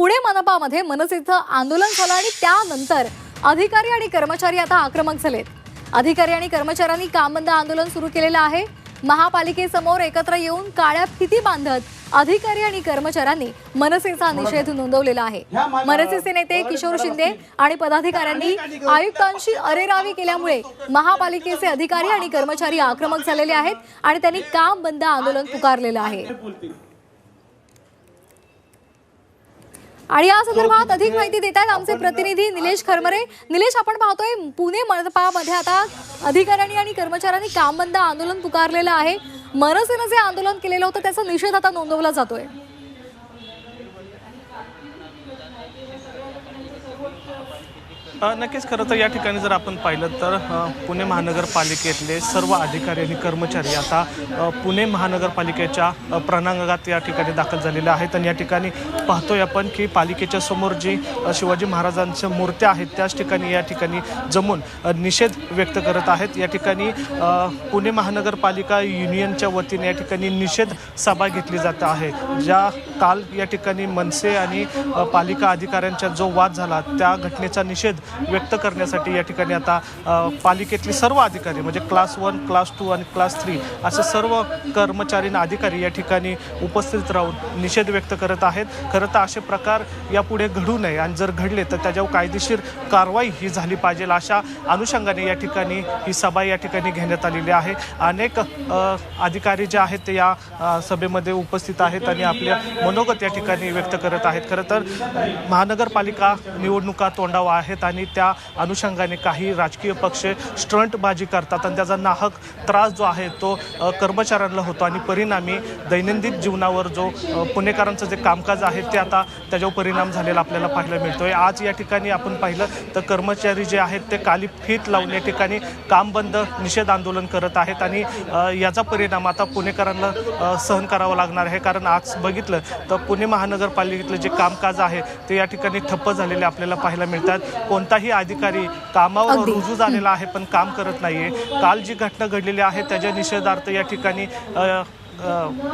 पुणे मनपामध्ये मनसेचं आंदोलन झालं आणि त्यानंतर अधिकारी आणि कर्मचारी आता आक्रमक झालेत. अधिकारी आणि कर्मचाऱ्यांनी काम बंद आंदोलन सुरू केलेलं आहे. महापालिकेसमोर एकत्र येऊन काळ्या फिती बांधत अधिकारी आणि कर्मचाऱ्यांनी मनसेचा निषेध नोंदवलेला आहे. मनसेचे नेते किशोर शिंदे आणि पदाधिकाऱ्यांनी आयुक्तांशी अरेरावी केल्यामुळे महापालिकेचे अधिकारी आणि कर्मचारी आक्रमक झालेले आहेत आणि त्यांनी काम बंद आंदोलन पुकारलेलं आहे. आणि या संदर्भात अधिक माहिती देत आहेत आमचे प्रतिनिधी निलेश खरमरे. निलेश आपण पाहतोय पुणे मनपामध्ये आता अधिकाऱ्यांनी आणि कर्मचाऱ्यांनी काम बंद आंदोलन पुकारलेलं आहे. मनसेनं जे आंदोलन केलेलं होतं त्याचा निषेध आता नोंदवला जातोय. नक्कीच खरं तर या ठिकाणी जर आपण पाहिलं तर पुणे महानगरपालिकेतले सर्व अधिकारी आणि कर्मचारी आता पुणे महानगरपालिकेच्या अ, प्रणांगणात या ठिकाणी दाखल झालेले आहेत. आणि या ठिकाणी पाहतोय आपण की पालिकेच्या समोर जी शिवाजी महाराजांच्या मूर्त्या आहेत त्याच ठिकाणी या ठिकाणी जमून निषेध व्यक्त करत आहेत. या ठिकाणी पुणे महानगरपालिका युनियनच्या वतीने या ठिकाणी निषेध सभा घेतली जात आहे. ज्या काल या ठिकाणी मनसे आणि पालिका अधिकाऱ्यांचा जो वाद झाला त्या घटनेचा निषेध व्यक्त करण्यासाठी या ठिकाणी आता पालिकेतले सर्व अधिकारी म्हणजे क्लास वन क्लास टू आणि क्लास थ्री असे सर्व कर्मचारी आणि अधिकारी या ठिकाणी उपस्थित राहून निषेध व्यक्त करत आहेत. खरं तर असे प्रकार यापुढे घडू नये आणि जर घडले तर त्याच्यावर कायदेशीर कारवाई ही झाली पाहिजे अशा अनुषंगाने या ठिकाणी ही सभा या ठिकाणी घेण्यात आलेली आहे. अनेक अधिकारी जे आहेत ते या सभेमध्ये उपस्थित आहेत आणि आपल्या मनोगत या ठिकाणी व्यक्त करत आहेत. खरं तर महानगरपालिका निवडणुका तोंडावा आहेत आणि आणि त्या अनुषंगाने काही राजकीय पक्ष स्टंटबाजी करतात आणि त्याचा नाहक त्रास जो आहे तो कर्मचाऱ्यांना होतो. आणि परिणामी दैनंदिन जीवनावर जो पुणेकरांचं जे कामकाज आहे ते आता त्याच्यावर परिणाम झालेला आपल्याला पाहायला मिळतोय. आज या ठिकाणी आपण पाहिलं तर कर्मचारी जे आहेत ते काली फीत लावून या ठिकाणी काम बंद निषेध आंदोलन करत आहेत आणि याचा परिणाम आता पुणेकरांना सहन करावा लागणार आहे. कारण आज बघितलं तर पुणे महानगरपालिकेतलं जे कामकाज आहे ते या ठिकाणी ठप्प झालेले आपल्याला पाहायला मिळतात. कोणताही अधिकारी कामावर. रुजू झालेला आहे पण काम करत नाहीये. काल जी घटना घडलेली आहे त्याच्या निषेधार्थ या ठिकाणी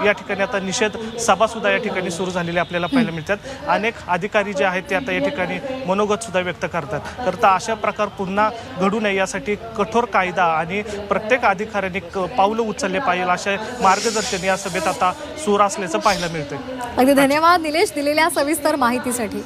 या ठिकाणी आता निषेध सभा सुद्धा या ठिकाणी सुरू झालेली आपल्याला पाहायला मिळतात. अनेक अधिकारी जे आहेत ते आता या ठिकाणी मनोगत सुद्धा व्यक्त करतात. तर तर अशा प्रकार पुन्हा घडू नये यासाठी कठोर कायदा आणि प्रत्येक अधिकाऱ्यांनी पावलं उचलले पाहिजे असे मार्गदर्शन या सभेत आता सुरू असल्याचं पाहायला मिळतंय. अगदी धन्यवाद निलेश दिलेल्या सविस्तर माहितीसाठी.